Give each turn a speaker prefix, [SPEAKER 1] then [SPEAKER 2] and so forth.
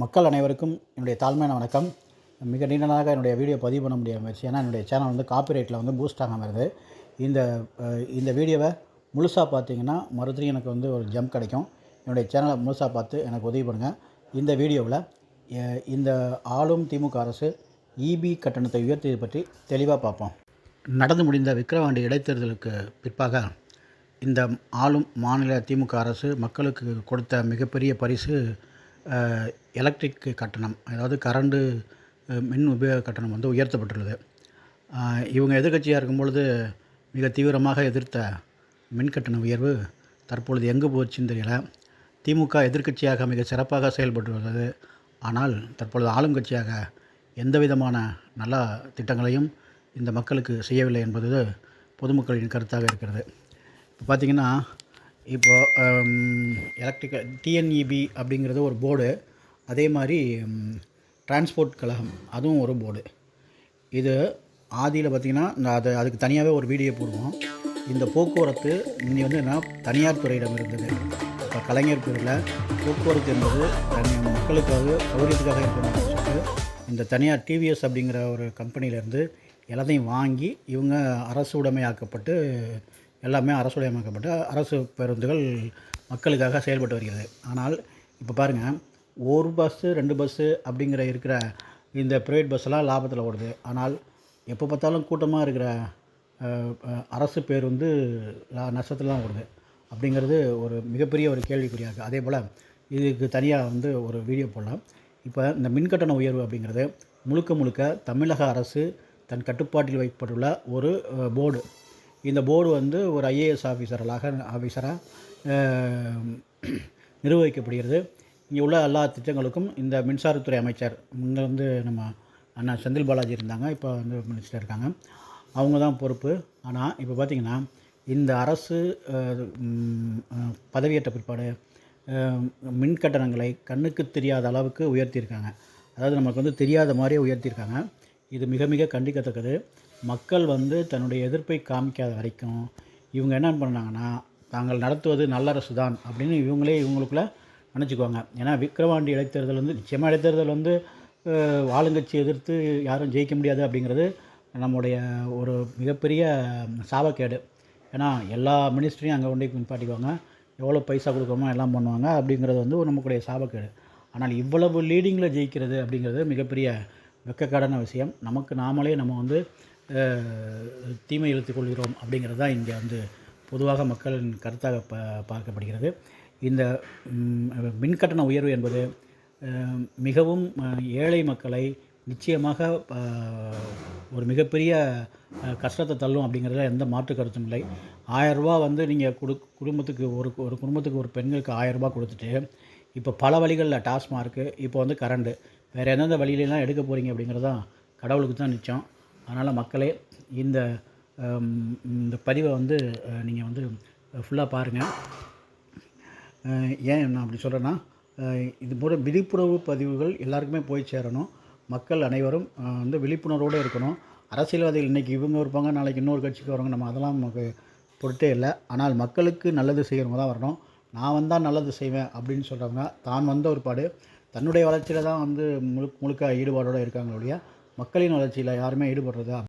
[SPEAKER 1] மக்கள் அனைவருக்கும் என்னுடைய தாழ்மையான வணக்கம். மிக நீண்ட நாளாக என்னுடைய வீடியோ பதிவு பண்ண முடியாமல் இருந்துச்சு ஏன்னா என்னுடைய சேனல் வந்து காப்பிரைட்டில் வந்து பூஸ்ட் ஆகாமல் இருந்து இந்த இந்த வீடியோவை முழுசாக பார்த்தீங்கன்னா மறுபடியும் எனக்கு வந்து ஒரு ஜம்ப் கிடைக்கும். என்னுடைய சேனலை முழுசாக பார்த்து எனக்கு உதவி பண்ணுங்கள் இந்த வீடியோவில் இந்த ஆளும் திமுக அரசு இபி கட்டணத்தை உயர்த்தியது பற்றி தெளிவாக பார்ப்போம். நடந்து முடிந்த விக்கிரவாண்டி இடைத்தேர்தலுக்கு பிற்பாக இந்த ஆளும் மாநில திமுக அரசு மக்களுக்கு கொடுத்த மிகப்பெரிய பரிசு எலக்ட்ரிக் கட்டணம் அதாவது கரண்டு மின் உபயோக கட்டணம் வந்து உயர்த்தப்பட்டுள்ளது. இவங்க எதிர்க்கட்சியாக இருக்கும் பொழுது மிக தீவிரமாக எதிர்த்த மின் கட்டண உயர்வு தற்பொழுது எங்கே போச்சுன்னு தெரியல. திமுக எதிர்க்கட்சியாக மிக சிறப்பாக செயல்பட்டு வருகிறது ஆனால் தற்பொழுது ஆளும் கட்சியாக எந்த விதமான நல்ல திட்டங்களையும் இந்த மக்களுக்கு செய்யவில்லை என்பது பொதுமக்களின் கருத்தாக இருக்கிறது. இப்போ பார்த்திங்கன்னா இப்போ um, எலக்ட்ரிக்கல் டிஎன்இபி அப்படிங்கிறது ஒரு போர்டு அதே மாதிரி um, டிரான்ஸ்போர்ட் கழகம் அதுவும் ஒரு போர்டு இது ஆதியில் பார்த்திங்கன்னா நான் அது அதுக்கு தனியாகவே ஒரு வீடியோ போடுவோம். இந்த போக்குவரத்து இனி வந்து என்ன தனியார் துறையிடம் இருந்தது. இப்போ கலைஞர் பிரிவில் போக்குவரத்து என்பது தனி மக்களுக்காக சௌகரியத்துக்காக இருக்கணும்னு சொல்லிட்டு இந்த தனியார் டிவிஎஸ் அப்படிங்கிற ஒரு கம்பெனியிலேருந்து எல்லாத்தையும் வாங்கி இவங்க அரசு உடைமையாக்கப்பட்டு எல்லாமே அரசுடையமாக்கப்பட்டு அரசு பேருந்துகள் மக்களுக்காக செயல்பட்டு வருகிறது. ஆனால் இப்போ பாருங்கள் ஒரு பஸ்ஸு ரெண்டு பஸ்ஸு அப்படிங்கிற இருக்கிற இந்த ப்ரைவேட் பஸ்ஸெல்லாம் லாபத்தில் ஓடுது. ஆனால் எப்போ பார்த்தாலும் கூட்டமாக இருக்கிற அரசு பேருந்து லா- நஷ்டத்துலாம் ஓடுது. அப்படிங்கிறது ஒரு மிகப்பெரிய ஒரு கேள்விக்குறியாக இருக்குது அதே போல் இதுக்கு தனியாக வந்து ஒரு வீடியோ போடலாம். இப்போ இந்த மின்கட்டண உயர்வு அப்படிங்கிறது முழுக்க முழுக்க தமிழக அரசு தன் கட்டுப்பாட்டில் வைக்கப்பட்டுள்ள ஒரு போர்டு இந்த போர்டு வந்து ஒரு ஐஏஎஸ் ஆஃபீஸர்களாக ஆஃபீஸராக நிர்வகிக்கப்படுகிறது. இங்கே உள்ள எல்லா திட்டங்களுக்கும் இந்த மின்சாரத்துறை அமைச்சர் முன்னே வந்து நம்ம அண்ணா செந்தில் பாலாஜி இருந்தாங்க. இப்போ வந்து மினிஸ்டர் இருக்காங்க. அவங்க தான் பொறுப்பு. ஆனால் இப்போ பார்த்திங்கன்னா இந்த அரசு பதவியேற்ற பிற்பாடு மின் கட்டணங்களை கண்ணுக்கு தெரியாத அளவுக்கு உயர்த்தியிருக்காங்க. அதாவது நமக்கு வந்து தெரியாத மாதிரியே உயர்த்தியிருக்காங்க. இது மிக மிக கண்டிக்கத்தக்கது. மக்கள் வந்து தன்னுடைய எதிர்ப்பை காமிக்காத வரைக்கும் இவங்க என்ன பண்ணாங்கன்னா தாங்கள் நடத்துவது நல்லரசு தான் அப்படின்னு இவங்களே இவங்களுக்குள்ள நினச்சிக்குவாங்க. ஏன்னா விக்கிரவாண்டி இடைத்தேர்தல் வந்து நிச்சயமாக இடைத்தேர்தல் வந்து ஆளுங்கட்சி எதிர்த்து யாரும் ஜெயிக்க முடியாது அப்படிங்கிறது நம்முடைய ஒரு மிகப்பெரிய சாபக்கேடு. ஏன்னா எல்லா மினிஸ்ட்ரியும் அங்கே கொண்டு பின்பாட்டிக்குவாங்க. எவ்வளோ பைசா கொடுக்கணுமோ எல்லாம் பண்ணுவாங்க அப்படிங்கிறது வந்து ஒரு நமக்குடைய சாபக்கேடு. ஆனால் இவ்வளவு லீடிங்கில் ஜெயிக்கிறது அப்படிங்கிறது மிகப்பெரிய வெக்கக்காடான விஷயம். நமக்கு நாமளே நம்ம வந்து தீமை இழுத்துக் கொள்கிறோம் அப்படிங்கிறது தான் இங்கே வந்து பொதுவாக மக்களின் கருத்தாக ப பார்க்கப்படுகிறது. இந்த மின்கட்டண உயர்வு என்பது மிகவும் ஏழை மக்களை நிச்சயமாக ஒரு மிகப்பெரிய கஷ்டத்தை தள்ளும் அப்படிங்கிறதுல எந்த மாற்று கருத்தும் இல்லை. ஆயரூபா வந்து நீங்கள் கொடு குடும்பத்துக்கு ஒரு ஒரு குடும்பத்துக்கு ஒரு பெண்களுக்கு ஆயரூபா கொடுத்துட்டு இப்போ பல வழிகளில் டாஸ்மார்க்கு இப்போ வந்து கரண்டு வேறு எந்தெந்த வழியிலலாம் எடுக்க போகிறீங்க அப்படிங்கிறது தான் கடவுளுக்கு தான் நிச்சயம் அதனால் மக்களே இந்த இந்த பதிவை வந்து நீங்கள் வந்து ஃபுல்லாக பாருங்கள் ஏன் நான் அப்படி சொல்கிறேன்னா இது போல விழிப்புணர்வு பதிவுகள் எல்லாருக்குமே போய் சேரணும். மக்கள் அனைவரும் வந்து விழிப்புணர்வோடு இருக்கணும். அரசியல்வாதிகள் இன்றைக்கி இவங்க இருப்பாங்க நாளைக்கு இன்னொரு கட்சிக்கு வரவங்க நம்ம அதெல்லாம் நமக்கு பொருட்டே இல்லை. ஆனால் மக்களுக்கு நல்லது செய்கிறவங்க தான் வரணும். நான் வந்தால் நல்லது செய்வேன் அப்படின்னு சொல்கிறவங்க தான் வந்த ஒரு பாடு. தன்னுடைய வளர்ச்சியில் தான் வந்து முழு முழுக்க ஈடுபாடோடு இருக்காங்களே ஒழிய மக்களின் வளர்ச்சியில் யாருமே ஈடுபடுறதா?